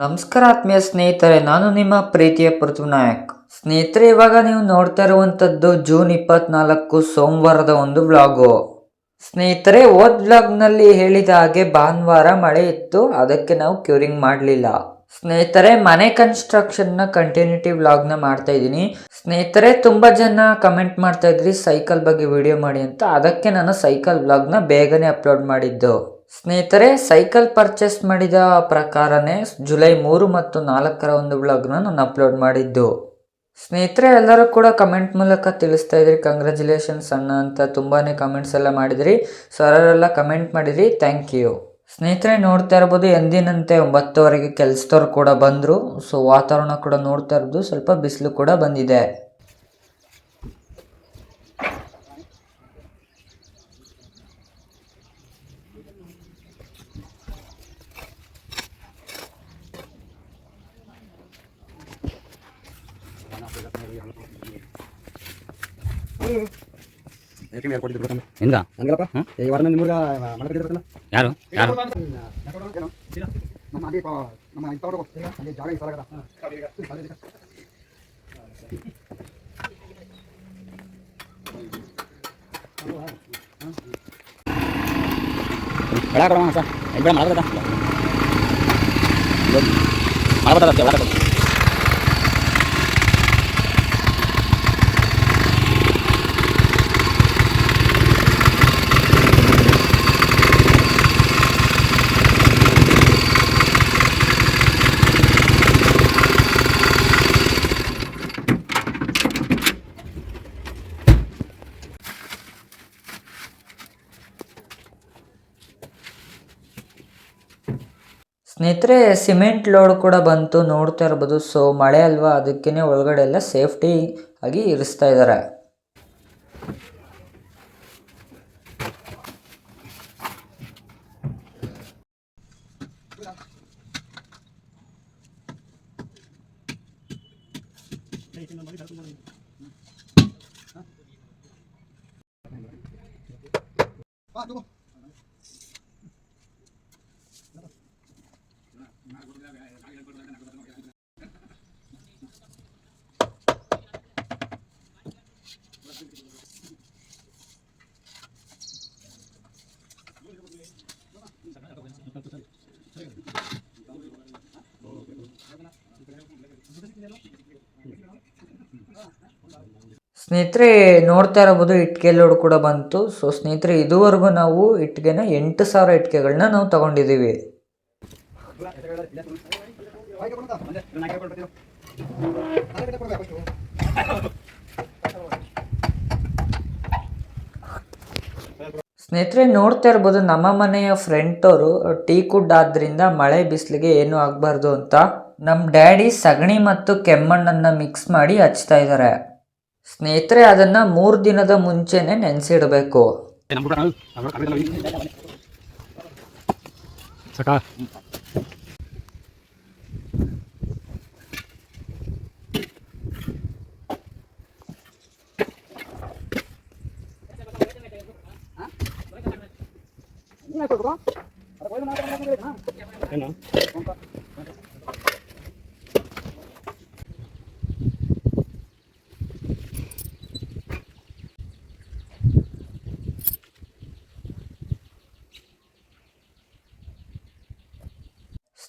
ನಮಸ್ಕಾರ ಆತ್ಮೀಯ ಸ್ನೇಹಿತರೆ, ನಾನು ನಿಮ್ಮ ಪ್ರೀತಿಯ ಪೃಥ್ವಿನಾಯಕ್ ಸ್ನೇಹಿತರೆ, ಇವಾಗ ನೀವು ನೋಡ್ತಾ ಇರುವಂತದ್ದು ಜೂನ್ ಇಪ್ಪತ್ನಾಲ್ಕು ಸೋಮವಾರದ ಒಂದು ಬ್ಲಾಗು ಸ್ನೇಹಿತರೆ ಓದ್ ವ್ಲಾಗ್ನಲ್ಲಿ ಹೇಳಿದ ಹಾಗೆ ಭಾನುವಾರ ಮಳೆ ಇತ್ತು, ಅದಕ್ಕೆ ನಾವು ಕ್ಯೂರಿಂಗ್ ಮಾಡಲಿಲ್ಲ. ಸ್ನೇಹಿತರೆ, ಮನೆ ಕನ್ಸ್ಟ್ರಕ್ಷನ್ನ ಕಂಟಿನ್ಯೂಟಿ ವ್ಲಾಗ್ನ ಮಾಡ್ತಾ ಇದ್ದೀನಿ. ಸ್ನೇಹಿತರೆ, ತುಂಬ ಜನ ಕಮೆಂಟ್ ಮಾಡ್ತಾ ಇದ್ರಿ ಸೈಕಲ್ ಬಗ್ಗೆ ವಿಡಿಯೋ ಮಾಡಿ ಅಂತ. ಅದಕ್ಕೆ ನಾನು ಸೈಕಲ್ ವ್ಲಾಗ್ನ ಬೇಗನೆ ಅಪ್ಲೋಡ್ ಮಾಡಿದ್ದು. ಸ್ನೇಹಿತರೆ ಸೈಕಲ್ ಪರ್ಚೇಸ್ ಮಾಡಿದ ಪ್ರಕಾರನೇ ಜುಲೈ ಮೂರು ಮತ್ತು ನಾಲ್ಕರ ಒಂದು ವ್ಲಾಗ್ನ ನಾನು ಅಪ್ಲೋಡ್ ಮಾಡಿದ್ದು. ಸ್ನೇಹಿತರೆ, ಎಲ್ಲರೂ ಕೂಡ ಕಮೆಂಟ್ ಮೂಲಕ ತಿಳಿಸ್ತಾ ಇದ್ರಿ. ಕಂಗ್ರ್ಯಾಚುಲೇಷನ್ಸ್ ಅಣ್ಣ ಅಂತ ತುಂಬಾನೇ ಕಮೆಂಟ್ಸ್ ಎಲ್ಲ ಮಾಡಿದ್ರಿ. ಸೊ ಅವರೆಲ್ಲ ಕಮೆಂಟ್ ಮಾಡಿದ್ರಿ ಥ್ಯಾಂಕ್ ಯು ಸ್ನೇಹಿತರೆ, ನೋಡ್ತಾ ಇರ್ಬೋದು, ಎಂದಿನಂತೆ ಒಂಬತ್ತುವರೆಗೆ ಕೆಲಸದವ್ರು ಕೂಡ ಬಂದರು. ಸೊ ವಾತಾವರಣ ಕೂಡ ನೋಡ್ತಾ ಇರ್ಬೋದು ಸ್ವಲ್ಪ ಬಿಸಿಲು ಕೂಡ ಬಂದಿದೆ. ಹೆಂಗ ಹಂಗಲ್ಲಪ್ಪ ಈ ವಾರ ನಿಮ್ಗೆ ಮನೆ ಕಡೆ ಬರ್ತಲ್ಲ ಯಾರು ಯಾರು ನಮ್ಮ ಅದೇ ಪ- ನಮ್ಮ ಇದು ತಗೊಂಡು ಹೋಗು. ಅಲ್ಲಿ ಜಾಗ ಈ ಸ್ಥಳ ಅದ. ಬೆಳ ಕೊಡೋಣ ಸರ್ ಎಲ್ಲಿ ಮಳೆ ಬರ್ತದ ಮಳೆ ಸ್ನೇಹಿತರೆ, ಸಿಮೆಂಟ್ ಲೋಡ್ ಕೂಡ ಬಂತು. ನೋಡ್ತಾ ಇರ್ಬೋದು. ಸೊ ಮಳೆ ಅಲ್ವಾ? ಅದಕ್ಕೇ ಒಳಗಡೆ ಎಲ್ಲ ಸೇಫ್ಟಿ ಆಗಿ ಇರಿಸ್ತಾ ಇದ್ದಾರೆ ಸ್ನೇಹಿತರೆ, ನೋಡ್ತಾ ಇರಬಹುದು ಇಟ್ಟಿಗೆ ಲೋಡ್ ಕೂಡ ಬಂತು. ಸೊ ಸ್ನೇಹಿತರೆ, ಇದುವರೆಗೂ ನಾವು ಇಟ್ಟಿಗೆನ ಎಂಟು ಸಾವಿರ ಇಟ್ಟಿಗೆಗಳನ್ನ ನಾವು ತಗೊಂಡಿದ್ದೀವಿ. ಸ್ನೇಹಿತರೆ, ನೋಡ್ತಾ ಇರ್ಬೋದು ನಮ್ಮ ಮನೆಯ ಫ್ರೆಂಟ್ ಅವರು ಟೀ ಕುಡ್ ಆದ್ರಿಂದ ಮಳೆ ಬಿಸಿಲಿಗೆ ಏನು ಆಗಬಾರ್ದು ಅಂತ. ನಮ್ಮ ಡ್ಯಾಡಿ ಸಗಣಿ ಮತ್ತು ಕೆಮ್ಮಣ್ಣನ್ನು ಮಿಕ್ಸ್ ಮಾಡಿ ಹಚ್ತಾ ಇದ್ದಾರೆ ಸ್ನೇಹಿತರೆ ಅದನ್ನ ಮೂರು ದಿನದ ಮುಂಚೆನೆ ನೆನೆಸಿಡಬೇಕು. ಸಕಾ.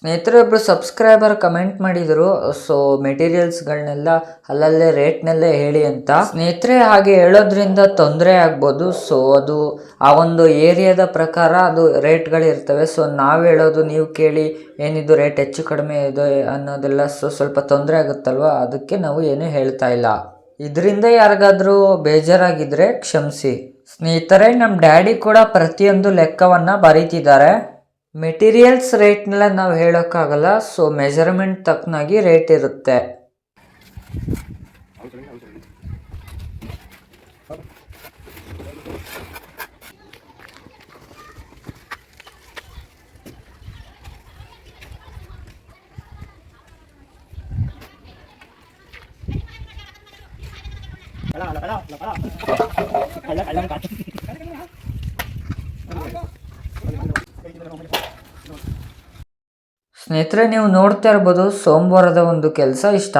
ಸ್ನೇಹಿತರೆ, ಒಬ್ರು ಸಬ್ಸ್ಕ್ರೈಬರ್ ಕಮೆಂಟ್ ಮಾಡಿದರು. ಸೊ ಮೆಟೀರಿಯಲ್ಸ್ಗಳನ್ನೆಲ್ಲ ಅಲ್ಲಲ್ಲೇ ರೇಟ್ನಲ್ಲೇ ಹೇಳಿ ಅಂತ. ಸ್ನೇಹಿತರೆ, ಹಾಗೆ ಹೇಳೋದ್ರಿಂದ ತೊಂದರೆ ಆಗ್ಬೋದು. ಸೊ ಅದು ಆ ಒಂದು ಏರಿಯಾದ ಪ್ರಕಾರ ಅದು ರೇಟ್ಗಳಿರ್ತವೆ ಸೊ ನಾವು ಹೇಳೋದು, ನೀವು ಕೇಳಿ ಏನಿದು ರೇಟ್ ಹೆಚ್ಚು ಕಡಿಮೆ ಇದೆ ಅನ್ನೋದೆಲ್ಲ ಸೊ, ಸ್ವಲ್ಪ ತೊಂದರೆ ಆಗುತ್ತಲ್ವ? ಅದಕ್ಕೆ ನಾವು ಏನು ಹೇಳ್ತಾ ಇಲ್ಲ. ಇದರಿಂದ ಯಾರಿಗಾದರೂ ಬೇಜಾರಾಗಿದ್ದರೆ ಕ್ಷಮಿಸಿ. ಸ್ನೇಹಿತರೆ ನಮ್ಮ ಡ್ಯಾಡಿ ಕೂಡ ಪ್ರತಿಯೊಂದು ಲೆಕ್ಕವನ್ನು ಬರೀತಿದ್ದಾರೆ. ಮೆಟೀರಿಯಲ್ಸ್ ರೇಟ್ನೆಲ್ಲ ನಾವು ಹೇಳೋಕ್ಕಾಗಲ್ಲ ಸೊ ಮೆಜರ್ಮೆಂಟ್ ತಕ್ಕನಾಗಿ ರೇಟ್ ಇರುತ್ತೆ. ಸ್ನೇಹಿತರೆ ನೀವು ನೋಡ್ತಾ ಇರ್ಬೋದು ಸೋಮವಾರದ ಒಂದು ಕೆಲಸ ಇಷ್ಟ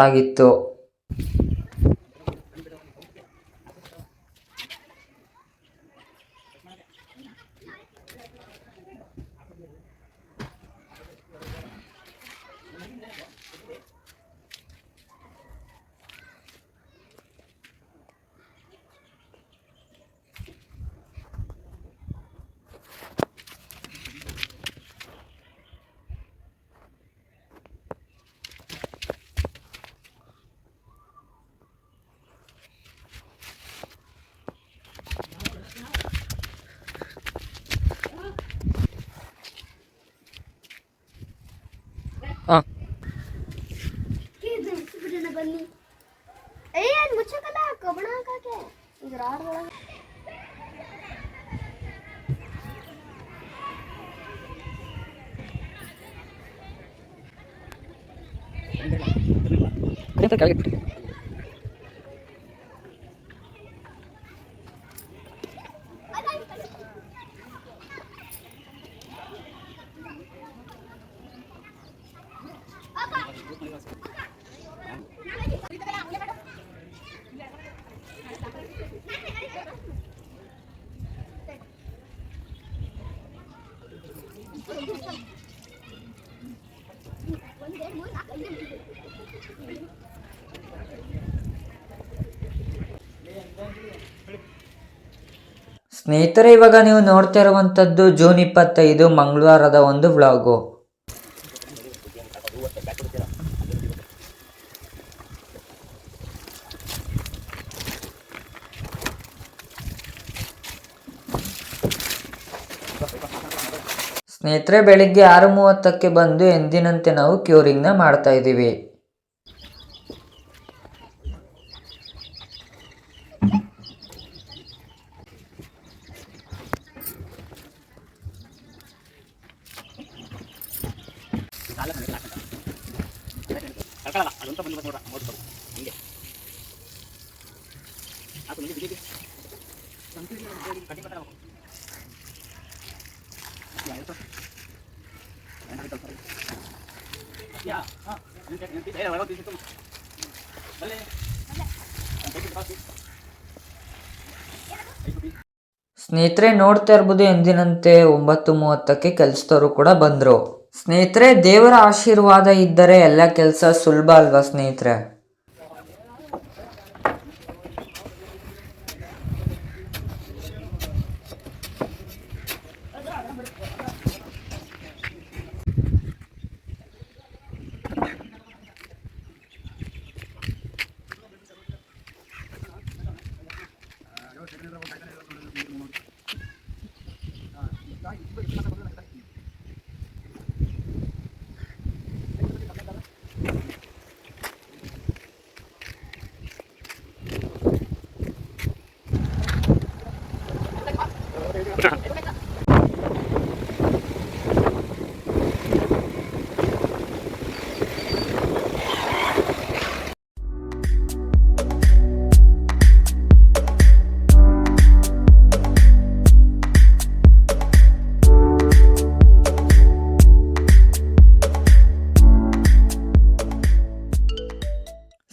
ಕೆಳಗೆ ಬಿಟ್ಟು ಸ್ನೇಹಿತರೆ, ಇವಾಗ ನೀವು ನೋಡ್ತಾ ಇರುವಂಥದ್ದು ಜೂನ್ ಇಪ್ಪತ್ತೈದು ಮಂಗಳವಾರದ ಒಂದು ಬ್ಲಾಗು ಸ್ನೇಹಿತರೆ, ಬೆಳಿಗ್ಗೆ ಆರು ಮೂವತ್ತಕ್ಕೆ ಬಂದು ಎಂದಿನಂತೆ ನಾವು ಕ್ಯೂರಿಂಗ್ನ ಮಾಡ್ತಾ ಇದ್ದೀವಿ. ಹಿಂಗೆ ಹಾಕು ಮುಂದೆ ಸ್ನೇಹಿತರೆ ನೋಡ್ತಾ ಇರ್ಬೋದು ಎಂದಿನಂತೆ ಒಂಬತ್ತು ಮೂವತ್ತಕ್ಕೆ ಕೆಲಸದವರು ಕೂಡ ಬಂದರು. ಸ್ನೇಹಿತರೆ ದೇವರ ಆಶೀರ್ವಾದ ಇದ್ದರೆ ಎಲ್ಲ ಕೆಲಸ ಸುಲಭ ಅಲ್ವಾ ಸ್ನೇಹಿತರೆ?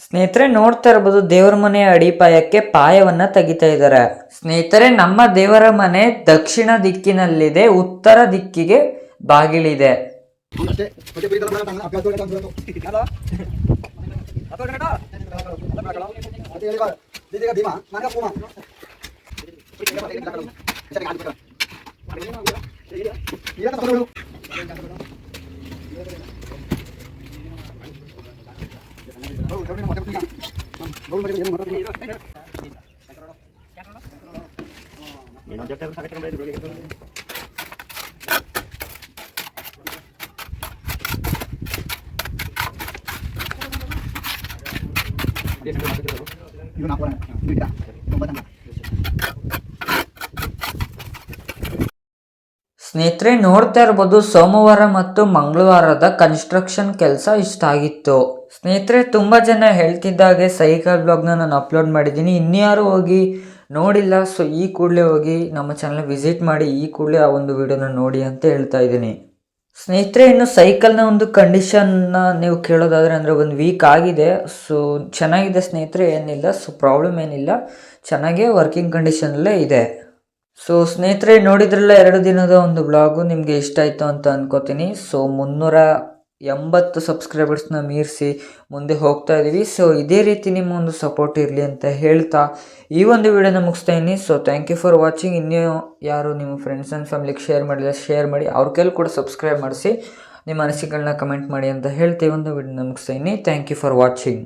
ಸ್ನೇಹಿತರೆ ನೋಡ್ತಾ ಇರ್ಬೋದು ದೇವರ ಮನೆಯ ಅಡಿಪಾಯಕ್ಕೆ ಪಾಯವನ್ನ ತೆಗಿತಾ ಇದ್ದಾರೆ. ಸ್ನೇಹಿತರೆ ನಮ್ಮ ದೇವರ ಮನೆ ದಕ್ಷಿಣ ದಿಕ್ಕಿನಲ್ಲಿದೆ ಉತ್ತರ ದಿಕ್ಕಿಗೆ ಬಾಗಿಲಿದೆ ಅಷ್ಟೇ ಮತ್ತೆ ಬರೀತಾರ ಬೇಡ ಅಣ್ಣ ಅಭ್ಯಾಸ ಬೇಡ ಅಂತ ಹೇಳೋದು. ಅದೇ ಹೇಳಿ ಬಾ. ಇದೀಗ ಭೀಮಾ ಇದು ನಾಲ್ಕು ಒಂಬತ್ತು ಸ್ನೇಹಿತರೆ ನೋಡ್ತಾ ಇರ್ಬೋದು ಸೋಮವಾರ ಮತ್ತು ಮಂಗಳವಾರದ ಕನ್ಸ್ಟ್ರಕ್ಷನ್ ಕೆಲಸ ಇಷ್ಟ ಆಗಿತ್ತು. ಸ್ನೇಹಿತರೆ ತುಂಬ ಜನ ಹೇಳ್ತಿದ್ದಾಗೆ ಸೈಕಲ್ ಬ್ಲಾಗ್ನ ನಾನು ಅಪ್ಲೋಡ್ ಮಾಡಿದ್ದೀನಿ. ಇನ್ಯಾರು ಹೋಗಿ ನೋಡಿಲ್ಲ ಸೊ ಈ ಕೂಡಲೇ ಹೋಗಿ ನಮ್ಮ ಚಾನಲ್ ವಿಸಿಟ್ ಮಾಡಿ, ಈ ಕೂಡಲೇ ಆ ಒಂದು ವಿಡಿಯೋನ ನೋಡಿ ಅಂತ ಹೇಳ್ತಾ ಇದ್ದೀನಿ. ಸ್ನೇಹಿತರೆ, ಇನ್ನು ಸೈಕಲ್ನ ಒಂದು ಕಂಡೀಷನ್ನ ನೀವು ಕೇಳೋದಾದರೆ ಅಂದರೆ ಒಂದು ವೀಕ್ ಆಗಿದೆ. ಸೊ ಚೆನ್ನಾಗಿದೆ ಸ್ನೇಹಿತರೆ, ಏನಿಲ್ಲ. ಸೊ ಪ್ರಾಬ್ಲಮ್ ಏನಿಲ್ಲ. ಚೆನ್ನಾಗೇ ವರ್ಕಿಂಗ್ ಕಂಡೀಷನಲ್ಲೇ ಇದೆ. ಸೊ ಸ್ನೇಹಿತರೆ, ನೋಡಿದ್ರಲ್ಲ ಎರಡು ದಿನದ ಒಂದು ಬ್ಲಾಗು ನಿಮಗೆ ಇಷ್ಟ ಆಯಿತು ಅಂತ ಅನ್ಕೋತೀನಿ. ಸೊ ಮುನ್ನೂರ ಎಂಬತ್ತು ಸಬ್ಸ್ಕ್ರೈಬರ್ಸ್ನ ಮೀರಿಸಿ ಮುಂದೆ ಹೋಗ್ತಾ ಇದ್ದೀವಿ. ಸೊ ಇದೇ ರೀತಿ ನಿಮ್ಮ ಒಂದು ಸಪೋರ್ಟ್ ಇರಲಿ ಅಂತ ಹೇಳ್ತಾ ಈ ಒಂದು ವಿಡಿಯೋನ ಮುಗಿಸ್ತಾ ಇದ್ದೀನಿ. So thank you for watching ಇನ್ನೂ ಯಾರು ನಿಮ್ಮ ಫ್ರೆಂಡ್ಸ್ ಆ್ಯಂಡ್ ಫ್ಯಾಮಿಲಿಗೆ ಶೇರ್ ಮಾಡಿಲ್ಲ ಶೇರ್ ಮಾಡಿ, ಅವ್ರ ಕೈಲಿ ಕೂಡ ಸಬ್ಸ್ಕ್ರೈಬ್ ಮಾಡಿಸಿ, ನಿಮ್ಮ ಅನಿಸಿಕೆಗಳನ್ನ ಕಮೆಂಟ್ ಮಾಡಿ ಅಂತ ಹೇಳ್ತೀವಿ ಒಂದು ವಿಡಿಯೋನ ಮುಗಿಸ್ತಾ ಇದ್ದೀನಿ. Thank you for watching